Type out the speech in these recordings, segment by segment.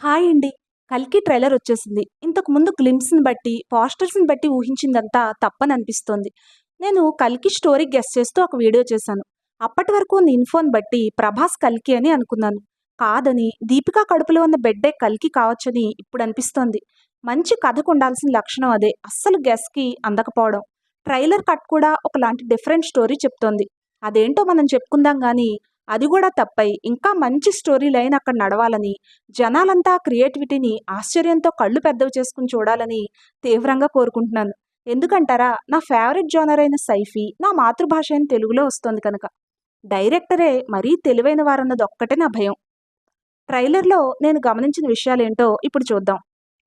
Hi అండి. 'కల్కి' trailer వచ్చేసింది. ఇంతకు ముందు గ్లింప్స్‌ని బట్టి, పోస్టర్స్‌ని బట్టి ఊహించిందంతా తప్పని అనిపిస్తోంది నేను 'కల్కి' స్టోరీ గెస్ చేస్తూ ఒక వీడియో చేశాను. అప్పటి వరకు ఉన్న ఇన్ఫోని బట్టి 'ప్రభాస్ కల్కి' అని అనుకున్నాను. కాదని దీపికా కడుపులో ఉన్న బెడ్డే కల్కి' కావచ్చని ఇప్పుడు అనిపిస్తోంది మంచి కథకు ఉండాల్సిన లక్షణం అదే. అస్సలు గెస్‌కి అందకపోవడం. ట్రైలర్ కట్ కూడా ఒకలాంటి డిఫరెంట్ స్టోరీ చెప్తోంది. అదేంటో మనం చెప్పుకుందాం కానీ అది కూడా తప్పై ఇంకా మంచి స్టోరీ లైన్ అక్కడ నడవాలని, జనాలంతా క్రియేటివిటీని ఆశ్చర్యంతో కళ్ళు పెద్దవి చేసుకుని చూడాలని తీవ్రంగా కోరుకుంటున్నాను. ఎందుకంటారా? నా ఫేవరెట్ జోనర్ అయిన సైఫీ నా మాతృభాష అయిన తెలుగులో వస్తుంది కనుక. డైరెక్టరే మరీ తెలివైన వారన్నదొక్కటే నా భయం. ట్రైలర్‌లో నేను గమనించిన విషయాలేంటో ఇప్పుడు చూద్దాం.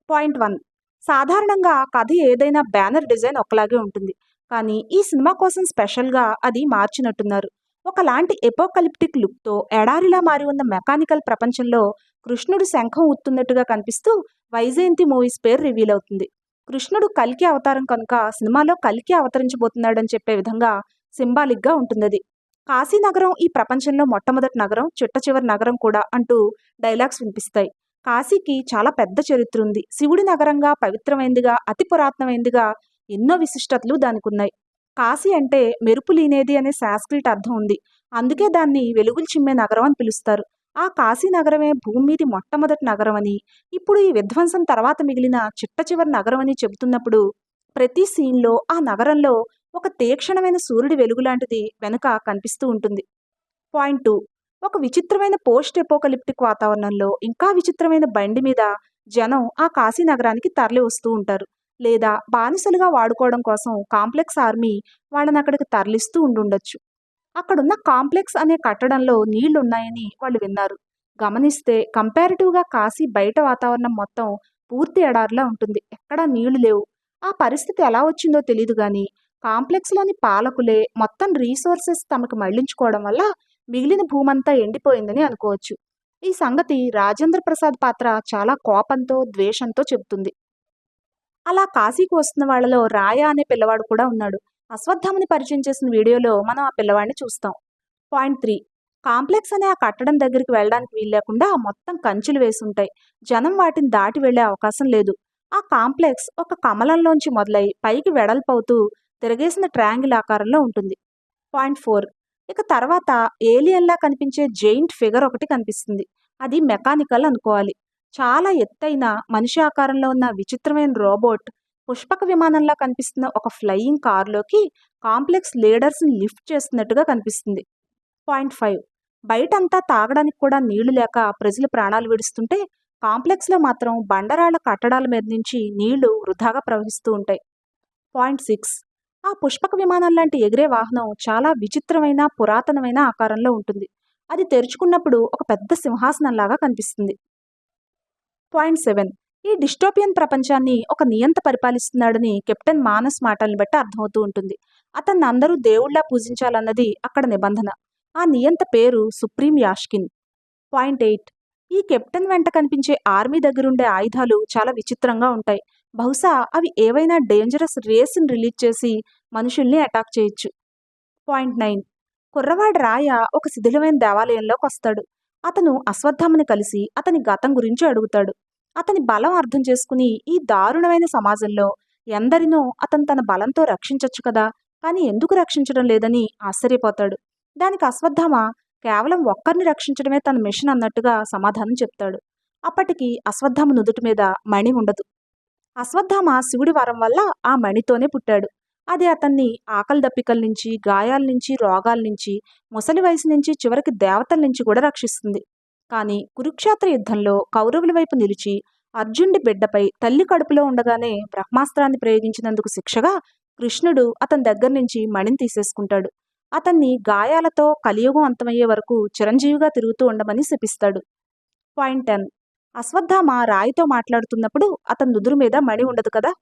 పాయింట్ వన్ సాధారణంగా కథ ఏదైనా బ్యానర్ డిజైన్ ఒకలాగే ఉంటుంది. కానీ ఈ సినిమా కోసం స్పెషల్‌గా అది మార్చినట్టున్నారు. ఒకలాంటి ఎపోకలిప్టిక్ లుక్‌తో ఎడారిలా మారి ఉన్న మెకానికల్ ప్రపంచంలో కృష్ణుడు శంఖం ఉత్తున్నట్టుగా కనిపిస్తూ వైజయంతి మూవీస్ పేరు రివీల్ అవుతుంది. కృష్ణుడు కల్కి అవతారం కనుక సినిమాలో కల్కి అవతరించబోతున్నాడని చెప్పే విధంగా సింబాలిక్‌గా ఉంటుంది అది కాశీనగరం ఈ ప్రపంచంలో మొట్టమొదటి నగరం, చిట్ట చివరి నగరం కూడా అంటూ డైలాగ్స్ వినిపిస్తాయి. కాశీకి చాలా పెద్ద చరిత్ర ఉంది. శివుడి నగరంగా, పవిత్రమైందిగా, అతి పురాతనమైందిగా ఎన్నో విశిష్టతలు దానికున్నాయి. కాశీ అంటే మెరుపు లీనేది అనే సాంస్క్రిట్ అర్థం ఉంది. అందుకే దాన్ని వెలుగులు చిమ్మే నగరం అని పిలుస్తారు. ఆ కాశీ నగరమే భూమి మీది మొట్టమొదటి నగరం అని ఇప్పుడు ఈ విధ్వంసం తర్వాత మిగిలిన చిట్టచివరి అని చెబుతున్నప్పుడు ప్రతి సీన్‌లో ఆ నగరంలో ఒక తీక్షణమైన సూర్యుడి వెలుగు లాంటిది వెనుక కనిపిస్తూ ఉంటుంది. పాయింట్ టూ ఒక విచిత్రమైన పోస్ట్ ఎపోకలిప్టిక్ వాతావరణంలో ఇంకా విచిత్రమైన బండి మీద జనం ఆ కాశీ నగరానికి తరలి వస్తూ ఉంటారు. లేదా బానిసలుగా వాడుకోవడం కోసం కాంప్లెక్స్ ఆర్మీ వాళ్ళని అక్కడికి తరలిస్తూ ఉండుండొచ్చు. అక్కడున్న కాంప్లెక్స్ అనే కట్టడంలో నీళ్ళున్నాయని వాళ్ళు విన్నారు. గమనిస్తే కంపారిటివ్‌గా కాశీ బయట వాతావరణం మొత్తం పూర్తి ఎడారిలా ఉంటుంది. ఎక్కడా నీళ్ళు లేవు. ఆ పరిస్థితి ఎలా వచ్చిందో తెలియదు కానీ కాంప్లెక్స్‌లోని పాలకులే మొత్తం రీసోర్సెస్ తమకు మళ్ళించుకోవడం వల్ల మిగిలిన భూమంతా ఎండిపోయిందని అనుకోవచ్చు. ఈ సంగతి రాజేంద్ర ప్రసాద్ పాత్ర చాలా కోపంతో, ద్వేషంతో చెబుతుంది. అలా కాశీకి వస్తున్న వాళ్ళలో రాయ అనే పిల్లవాడు కూడా ఉన్నాడు. అశ్వత్థామని పరిచయం చేసిన వీడియోలో మనం ఆ పిల్లవాడిని చూస్తాం. పాయింట్ త్రీ కాంప్లెక్స్ అనే ఆ కట్టడం దగ్గరికి వెళ్ళడానికి వీల్లేకుండా మొత్తం కంచెలు వేసుంటాయి. జనం వాటిని దాటి వెళ్ళే అవకాశం లేదు. ఆ కాంప్లెక్స్ ఒక కమలంలోంచి మొదలై పైకి వెడల్పవుతూ తిరగేసిన ట్రయాంగిల్ ఆకారంలో ఉంటుంది. పాయింట్ ఫోర్ ఇక తర్వాత ఏలియన్‌లా కనిపించే జెయింట్ ఫిగర్ ఒకటి కనిపిస్తుంది. అది మెకానికల్ అనుకోవాలి. చాలా ఎత్తైన మనిషి ఆకారంలో ఉన్న విచిత్రమైన రోబోట్ పుష్పక విమానంలా కనిపిస్తున్న ఒక ఫ్లయింగ్ కార్‌లోకి కాంప్లెక్స్ లీడర్స్‌ని లిఫ్ట్ చేస్తున్నట్టుగా కనిపిస్తుంది. పాయింట్ ఫైవ్ బయటంతా తాగడానికి కూడా నీళ్ళు లేక ప్రజలు ప్రాణాలు విడుస్తుంటే, కాంప్లెక్స్‌లో మాత్రం బండరాళ్ళ కట్టడాల మీద నుంచి నీళ్ళు వృధాగా ప్రవహిస్తూ ఉంటాయి. పాయింట్ సిక్స్ ఆ పుష్పక విమానం లాంటి ఎగిరే వాహనం చాలా విచిత్రమైన, పురాతనమైన ఆకారంలో ఉంటుంది. అది తెరుచుకున్నప్పుడు ఒక పెద్ద సింహాసనంలాగా కనిపిస్తుంది. పాయింట్ సెవెన్ ఈ డిస్టోపియన్ ప్రపంచాన్ని ఒక నియంత పరిపాలిస్తున్నాడని కెప్టెన్ మానస్ మాటల్ని బట్టి అర్థమవుతూ ఉంటుంది. అతన్ని అందరూ దేవుళ్ళా పూజించాలన్నది అక్కడ నిబంధన. ఆ నియంత పేరు సుప్రీం యాష్కిన్. పాయింట్ ఎయిట్ ఈ కెప్టెన్ వెంట కనిపించే ఆర్మీ దగ్గరుండే ఆయుధాలు చాలా విచిత్రంగా ఉంటాయి. బహుశా అవి ఏవైనా డేంజరస్ రేస్‌ని రిలీజ్ చేసి మనుషుల్ని అటాక్ చేయొచ్చు. పాయింట్ నైన్ కుర్రవాడు రాయ ఒక శిథిలమైన దేవాలయంలోకి వస్తాడు అతను అశ్వత్థామని కలిసి అతని గతం గురించి అడుగుతాడు. అతని బలం అర్థం చేసుకుని ఈ దారుణమైన సమాజంలో ఎందరినో అతను తన బలంతో రక్షించొచ్చు కదా! కానీ ఎందుకు రక్షించడం లేదని ఆశ్చర్యపోతాడు. దానికి అశ్వత్థామ కేవలం ఒక్కరిని రక్షించడమే తన మిషన్ అన్నట్టుగా సమాధానం చెప్తాడు. అప్పటికి అశ్వత్థామ నుదుటి మీద మణి ఉండదు. అశ్వత్థామ శివుడి వరం వల్ల ఆ మణితోనే పుట్టాడు. అది అతన్ని ఆకలి దప్పికల నుంచి, గాయాల నుంచి, రోగాల నుంచి, ముసలి వయసు నుంచి చివరికి దేవతల నుంచి కూడా రక్షిస్తుంది. కానీ కురుక్షేత్ర యుద్ధంలో కౌరవుల వైపు నిలిచి అర్జునుడి బిడ్డపై తల్లి కడుపులో ఉండగానే బ్రహ్మాస్త్రాన్ని ప్రయోగించినందుకు శిక్షగా కృష్ణుడు అతని దగ్గర నుంచి మణిని తీసేసుకుంటాడు. అతన్ని గాయాలతో కలియుగం అంతమయ్యే వరకు చిరంజీవిగా తిరుగుతూ ఉండమని శపిస్తాడు. పాయింట్ 10 అశ్వత్థామ రాయితో మాట్లాడుతున్నప్పుడు అతని నుదురు మీద మణి ఉండదు కదా!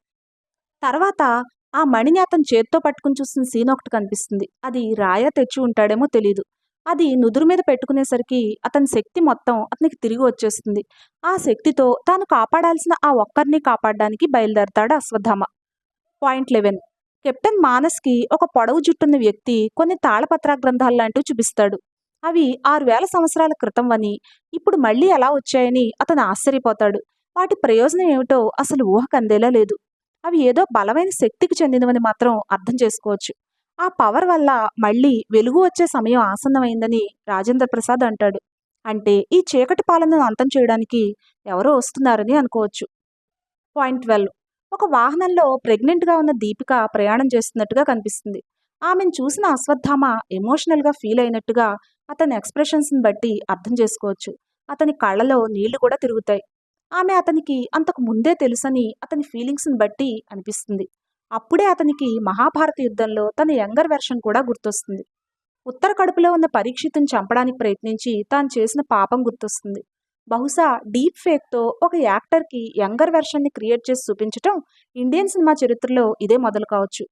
తర్వాత ఆ మణిని అతను చేత్తో పట్టుకుని చూసిన సీన్ ఒకటి కనిపిస్తుంది. అది రాయ తెచ్చి ఉంటాడేమో తెలీదు. అది నుదురు మీద పెట్టుకునేసరికి అతని శక్తి మొత్తం అతనికి తిరిగి వచ్చేస్తుంది. ఆ శక్తితో తాను కాపాడాల్సిన ఆ ఒక్కరిని కాపాడడానికి బయలుదేరతాడు అశ్వత్థామ. పాయింట్ 11 కెప్టెన్ మానస్‌కి ఒక పొడవు జుట్టున్న వ్యక్తి కొన్ని తాళపత్ర గ్రంథాల్లాంటివి చూపిస్తాడు. అవి ఆరు వేల సంవత్సరాల క్రితం అని ఇప్పుడు మళ్ళీ ఎలా వచ్చాయని అతను ఆశ్చర్యపోతాడు వాటి ప్రయోజనం ఏమిటో అసలు ఊహకందేలా లేదు అవి ఏదో బలమైన శక్తికి చెందినవని మాత్రం అర్థం చేసుకోవచ్చు ఆ పవర్ వల్ల మళ్ళీ వెలుగు వచ్చే సమయం ఆసన్నమైందని రాజేంద్ర ప్రసాద్ అంటాడు. అంటే ఈ చీకటి పాలనను అంతం చేయడానికి ఎవరో వస్తున్నారని అనుకోవచ్చు. Point twelve. ఒక వాహనంలో ప్రెగ్నెంట్గా ఉన్న దీపిక ప్రయాణం చేస్తున్నట్టుగా కనిపిస్తుంది. ఆమెను చూసిన అశ్వత్థామ ఎమోషనల్గా ఫీల్ అయినట్టుగా అతని ఎక్స్ప్రెషన్స్ని బట్టి అర్థం చేసుకోవచ్చు. అతని కళ్ళలో నీళ్ళు కూడా తిరుగుతాయి. ఆమె అతనికి అంతకు ముందే తెలుసని అతని ఫీలింగ్స్ని బట్టి అనిపిస్తుంది. అప్పుడే అతనికి మహాభారత యుద్ధంలో తన యంగర్ వెర్షన్ కూడా గుర్తొస్తుంది. ఉత్తర కడుపులో ఉన్న పరీక్షితుని చంపడానికి ప్రయత్నించి తాను చేసిన పాపం గుర్తొస్తుంది. బహుశా డీప్ ఫేక్తో ఒక యాక్టర్కి యంగర్ వెర్షన్ని క్రియేట్ చేసి చూపించటం ఇండియన్ సినిమా చరిత్రలో ఇదే మొదలు కావచ్చు.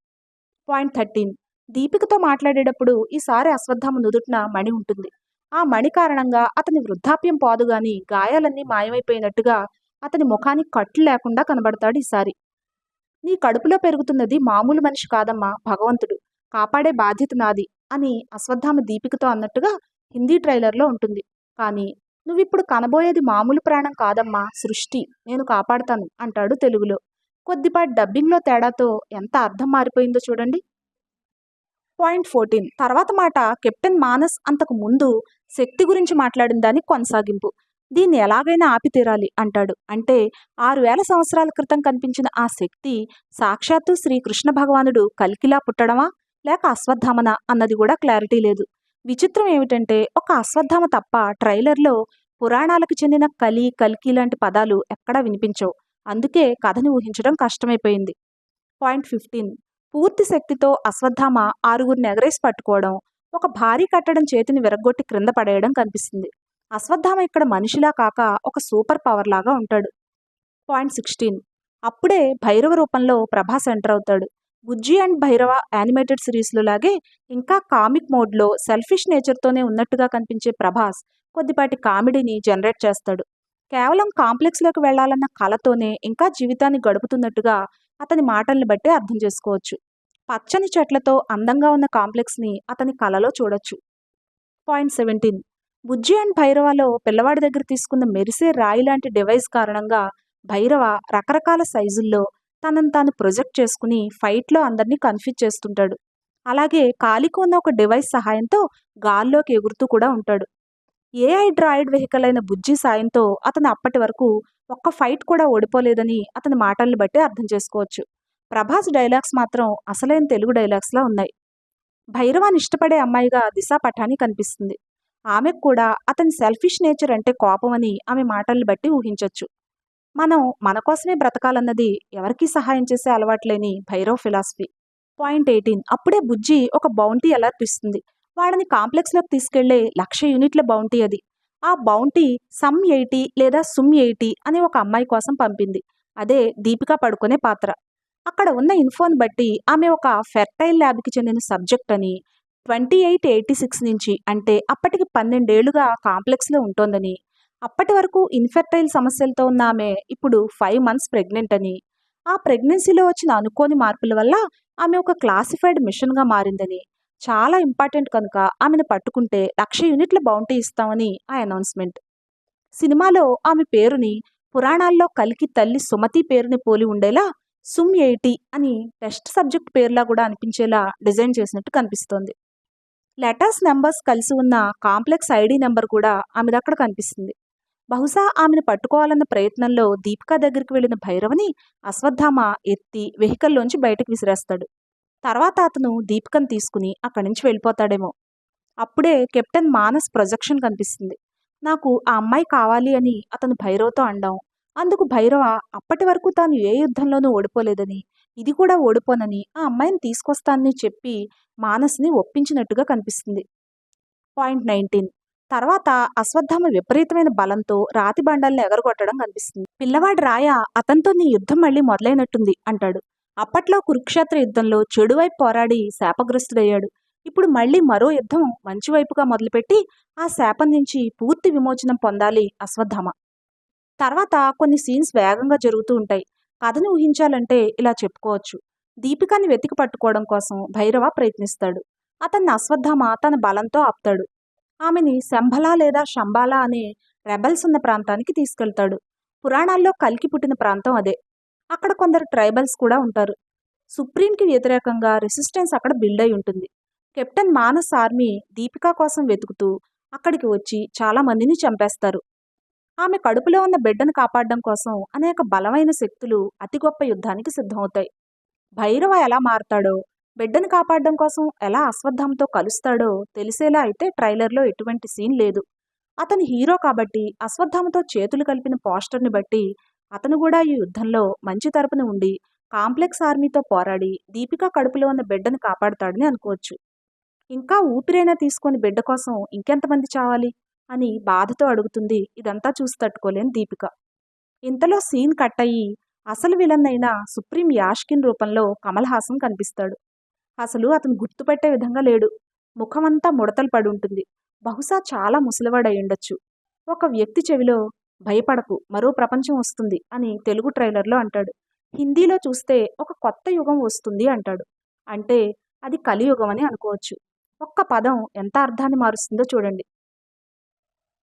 Point thirteen. దీపికతో మాట్లాడేటప్పుడు ఈసారి అశ్వత్థామ నుదుటిన మణి ఉంటుంది. ఆ మణి కారణంగా అతని వృద్ధాప్యం పోదుగాని గాయాలన్నీ మాయమైపోయినట్టుగా అతని ముఖానికి కట్లు లేకుండా కనబడతాడు ఈసారి నీ కడుపులో పెరుగుతున్నది మామూలు మనిషి కాదమ్మా భగవంతుడు. కాపాడే బాధ్యత నాది అని అశ్వత్థామ దీపికతో అన్నట్టుగా హిందీ ట్రైలర్లో ఉంటుంది. కానీ నువ్విప్పుడు కనబోయేది మామూలు ప్రాణం కాదమ్మా సృష్టి నేను కాపాడతాను అంటాడు తెలుగులో. కొద్దిపాటి డబ్బింగ్లో తేడాతో ఎంత అర్థం మారిపోయిందో చూడండి. Point fourteen. తర్వాత మాట కెప్టెన్ మానస్ అంతకు ముందు శక్తి గురించి మాట్లాడిన దానికి కొనసాగింపు. దీన్ని ఎలాగైనా ఆపి తీరాలి అంటాడు. అంటే ఆరు వేల సంవత్సరాల క్రితం కనిపించిన ఆ శక్తి సాక్షాత్తు శ్రీకృష్ణ భగవానుడు కల్కిలా పుట్టడమా? లేక అశ్వత్థామన? అన్నది కూడా క్లారిటీ లేదు. విచిత్రం ఏమిటంటే ఒక అశ్వత్థామ తప్ప ట్రైలర్లో పురాణాలకు చెందిన కలి కల్కి లాంటి పదాలు ఎక్కడా వినిపించవు. అందుకే కథని ఊహించడం కష్టమైపోయింది. Point fifteen. పూర్తి శక్తితో అశ్వత్థామ ఆరుగురిని ఎగరేసి పట్టుకోవడం ఒక భారీ కట్టడం చేతిని విరగ్గొట్టి క్రింద పడేయడం కనిపిస్తుంది. అశ్వత్థామ ఇక్కడ మనిషిలా కాక ఒక సూపర్ పవర్ లాగా ఉంటాడు. Point sixteen. అప్పుడే భైరవ రూపంలో ప్రభాస్ ఎంటర్ అవుతాడు. గుజ్జి అండ్ భైరవ యానిమేటెడ్ సిరీస్లో లాగే ఇంకా కామిక్ మోడ్లో సెల్ఫిష్ నేచర్తోనే ఉన్నట్టుగా కనిపించే ప్రభాస్ కొద్దిపాటి కామెడీని జనరేట్ చేస్తాడు. కేవలం కాంప్లెక్స్లోకి వెళ్ళాలన్న కళతోనే ఇంకా జీవితాన్ని గడుపుతున్నట్టుగా అతని మాటల్ని బట్టి అర్థం చేసుకోవచ్చు. పచ్చని చెట్లతో అందంగా ఉన్న కాంప్లెక్స్ని అతని కళలో చూడొచ్చు. Point seventeen. బుజ్జి అండ్ భైరవలో పిల్లవాడి దగ్గర తీసుకున్న మెరిసే రాయి లాంటి డివైస్ కారణంగా భైరవ రకరకాల సైజుల్లో తనను తాను ప్రొజెక్ట్ చేసుకుని ఫైట్లో అందరినీ కన్ఫ్యూజ్ చేస్తుంటాడు. అలాగే కాలికి ఉన్న ఒక డివైస్ సహాయంతో గాల్లోకి ఎగురుతూ కూడా ఉంటాడు. ఏఐ డ్రాయిడ్ వెహికల్ అయిన బుజ్జి సాయంతో అతను అప్పటి వరకు ఒక్క ఫైట్ కూడా ఓడిపోలేదని అతని మాటల్ని బట్టి అర్థం చేసుకోవచ్చు. ప్రభాస్ డైలాగ్స్ మాత్రం అసలైన తెలుగు డైలాగ్స్లా ఉన్నాయి. భైరవాన్ని ఇష్టపడే అమ్మాయిగా దిశా పఠాని కనిపిస్తుంది. ఆమెకు కూడా అతని సెల్ఫిష్ నేచర్ అంటే కోపం అని ఆమె మాటల్ని బట్టి ఊహించవచ్చు మనం మన కోసమే బ్రతకాలన్నది ఎవరికీ సహాయం చేసే అలవాట్లేని భైరవ్ ఫిలాసఫీ పాయింట్ ఎయిటీన్ అప్పుడే బుజ్జి ఒక బౌంటీ అలర్ట్ ఇస్తుంది వాళ్ళని కాంప్లెక్స్లోకి తీసుకెళ్ళే లక్ష యూనిట్ల బౌంటీ అది. ఆ బౌంటీ సమ్ ఎయిటీ లేదా సుమ్ ఎయిటీ అనే ఒక అమ్మాయి కోసం పంపింది. అదే దీపిక పడుకునే పాత్ర. అక్కడ ఉన్న ఇన్ఫోన్ బట్టి ఆమె ఒక ఫెర్టైల్ ల్యాబ్కి చెందిన సబ్జెక్ట్ అని ట్వంటీ ఎయిట్ ఎయిటీ సిక్స్ నుంచి అంటే అప్పటికి పన్నెండేళ్ళుగా కాంప్లెక్స్లో ఉంటోందని. అప్పటి వరకు ఇన్ఫెర్టైల్ సమస్యలతో ఉన్న ఆమె ఇప్పుడు ఫైవ్ మంత్స్ ప్రెగ్నెంట్ అని. ఆ ప్రెగ్నెన్సీలో వచ్చిన అనుకోని మార్పుల వల్ల ఆమె ఒక క్లాసిఫైడ్ మిషన్గా మారిందని. చాలా ఇంపార్టెంట్ కనుక ఆమెను పట్టుకుంటే లక్ష యూనిట్ల బౌంటీ ఇస్తామని ఆ అనౌన్స్మెంట్. సినిమాలో ఆమె పేరుని పురాణాల్లో కలికి తల్లి సుమతి పేరుని పోలి ఉండేలా సుమ్ ఎయిటీ అని టెస్ట్ సబ్జెక్ట్ పేర్లా కూడా అనిపించేలా డిజైన్ చేసినట్టు కనిపిస్తోంది. లెటర్స్ నెంబర్స్ కలిసి ఉన్న కాంప్లెక్స్ ఐడి నెంబర్ కూడా ఆమెది అక్కడ కనిపిస్తుంది. బహుశా ఆమెను పట్టుకోవాలన్న ప్రయత్నంలో దీపికా దగ్గరికి వెళ్ళిన భైరవని అశ్వత్థామ ఎత్తి వెహికల్లోంచి బయటకు విసిరేస్తాడు. తర్వాత అతను దీపికను తీసుకుని అక్కడి నుంచి వెళ్ళిపోతాడేమో. అప్పుడే కెప్టెన్ మానస్ ప్రొజెక్షన్ కనిపిస్తుంది. నాకు ఆ అమ్మాయి కావాలి అని అతను భైరవతో అండాం. అందుకు భైరవ అప్పటి వరకు తాను ఏ యుద్ధంలోనూ ఓడిపోలేదని ఇది కూడా ఓడిపోనని ఆ అమ్మాయిని తీసుకొస్తానని చెప్పి మానస్ని ఒప్పించినట్టుగా కనిపిస్తుంది. Point nineteen. తర్వాత అశ్వత్థామ విపరీతమైన బలంతో రాతి బండల్ని ఎగరగొట్టడం కనిపిస్తుంది. పిల్లవాడి రాయ అతనితో నీ యుద్ధం మళ్ళీ మొదలైనట్టుంది అంటాడు. అప్పట్లో కురుక్షేత్ర యుద్ధంలో చెడువైపు పోరాడి శాపగ్రస్తుడయ్యాడు. ఇప్పుడు మళ్ళీ మరో యుద్ధం మంచి వైపుగా మొదలుపెట్టి ఆ శాపం నుంచి పూర్తి విమోచనం పొందాలి అశ్వత్థామ. తర్వాత కొన్ని సీన్స్ వేగంగా జరుగుతూ ఉంటాయి. కథను ఊహించాలంటే ఇలా చెప్పుకోవచ్చు. దీపికాని వెతికి పట్టుకోవడం కోసం భైరవ ప్రయత్నిస్తాడు. అతన్ని అశ్వత్థామ తన బలంతో ఆపుతాడు. ఆమెని శంభల లేదా శంబాల అనే రెబల్స్ ఉన్న ప్రాంతానికి తీసుకెళ్తాడు. పురాణాల్లో కలికి పుట్టిన ప్రాంతం అదే. అక్కడ కొందరు ట్రైబల్స్ కూడా ఉంటారు. సుప్రీంకి వ్యతిరేకంగా రెసిస్టెన్స్ అక్కడ బిల్డ్ అయి ఉంటుంది. కెప్టెన్ మానస్ ఆర్మీ దీపిక కోసం వెతుకుతూ అక్కడికి వచ్చి చాలా మందిని చంపేస్తారు. ఆమె కడుపులో ఉన్న బిడ్డను కాపాడడం కోసం అనేక బలమైన శక్తులు అతి గొప్ప యుద్ధానికి సిద్ధమవుతాయి. భైరవ ఎలా మారతాడో బిడ్డను కాపాడడం కోసం ఎలా అశ్వత్థంతో కలుస్తాడో తెలిసేలా అయితే ట్రైలర్లో ఎటువంటి సీన్ లేదు. అతను హీరో కాబట్టి అశ్వత్థంతో చేతులు కలిపిన పోస్టర్ని బట్టి అతను కూడా ఈ యుద్ధంలో మంచి తరపున ఉండి కాంప్లెక్స్ ఆర్మీతో పోరాడి దీపిక కడుపులో ఉన్న బిడ్డను కాపాడతాడని అనుకోవచ్చు. ఇంకా ఊపిరైనా తీసుకొని బిడ్డ కోసం ఇంకెంతమంది చావాలి? అని బాధతో అడుగుతుంది. ఇదంతా చూసి తట్టుకోలేని దీపిక. ఇంతలో సీన్ కట్ అయ్యి అసలు విలన్ అయిన సుప్రీం యాష్కిన్ రూపంలో కమల్ హాసన్ కనిపిస్తాడు. అసలు అతను గుర్తుపెట్టే విధంగా లేడు. ముఖమంతా ముడతలు పడి ఉంటుంది. బహుశా చాలా ముసలివాడై ఉండొచ్చు ఒక వ్యక్తి చెవిలో భయపడకు మరో ప్రపంచం వస్తుంది అని తెలుగు ట్రైలర్లో అంటాడు. హిందీలో చూస్తే ఒక కొత్త యుగం వస్తుంది అంటాడు. అంటే అది కలియుగం అని అనుకోవచ్చు. ఒక్క పదం ఎంత అర్థాన్ని మారుస్తుందో చూడండి.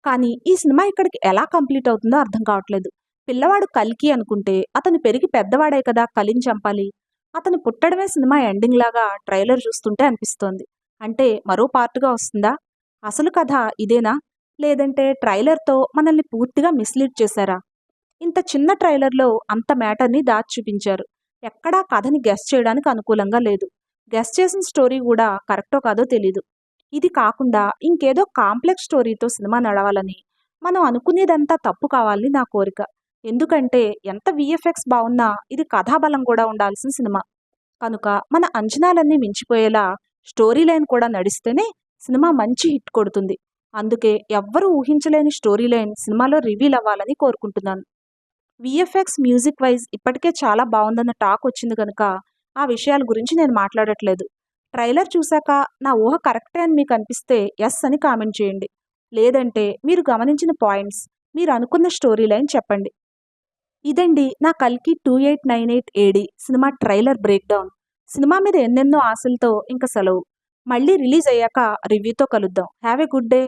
కానీ ఈ సినిమా ఇక్కడికి ఎలా కంప్లీట్ అవుతుందో అర్థం కావట్లేదు. పిల్లవాడు కల్కి అనుకుంటే అతను పెరిగి పెద్దవాడే కదా కలిని చంపాలి. అతను పుట్టడమే సినిమా ఎండింగ్ లాగా ట్రైలర్ చూస్తుంటే అనిపిస్తోంది. అంటే మరో పార్ట్గా వస్తుందా? అసలు కథ ఇదేనా? లేదంటే ట్రైలర్తో మనల్ని పూర్తిగా మిస్లీడ్ చేశారా? ఇంత చిన్న ట్రైలర్లో అంత మ్యాటర్ని దాచి చూపించారు. ఎక్కడా కథని గెస్ చేయడానికి అనుకూలంగా లేదు. గెస్ చేసిన స్టోరీ కూడా కరెక్టో కాదో తెలీదు. ఇది కాకుండా ఇంకేదో కాంప్లెక్స్ స్టోరీతో సినిమా నడవాలని మనం అనుకునేదంతా తప్పు కావాలని నా కోరిక. ఎందుకంటే ఎంత విఎఫ్ఎక్స్ బాగున్నా ఇది కథాబలం కూడా ఉండాల్సిన సినిమా. కనుక మన అంచనాలన్నీ మించిపోయేలా స్టోరీ లైన్ కూడా నడిస్తేనే సినిమా మంచి హిట్ కొడుతుంది. అందుకే ఎవ్వరూ ఊహించలేని స్టోరీ లైన్ సినిమాలో రివీల్ అవ్వాలని కోరుకుంటున్నాను. విఎఫ్ఎక్స్ మ్యూజిక్ వైజ్ ఇప్పటికే చాలా బాగుందన్న టాక్ వచ్చింది కనుక ఆ విషయాల గురించి నేను మాట్లాడట్లేదు. ట్రైలర్ చూశాక నా ఊహ కరెక్టే అని మీకు అనిపిస్తే ఎస్ అని కామెంట్ చేయండి. లేదంటే మీరు గమనించిన పాయింట్స్ మీరు అనుకున్న స్టోరీ లైన్ చెప్పండి. ఇదండి నా కల్కి two eight nine eight AD cinema trailer break down సినిమా మీద ఎన్నెన్నో ఆశలతో ఇంకా సెలవు. మళ్ళీ రిలీజ్ అయ్యాక రివ్యూతో కలుద్దాం. Have a good day.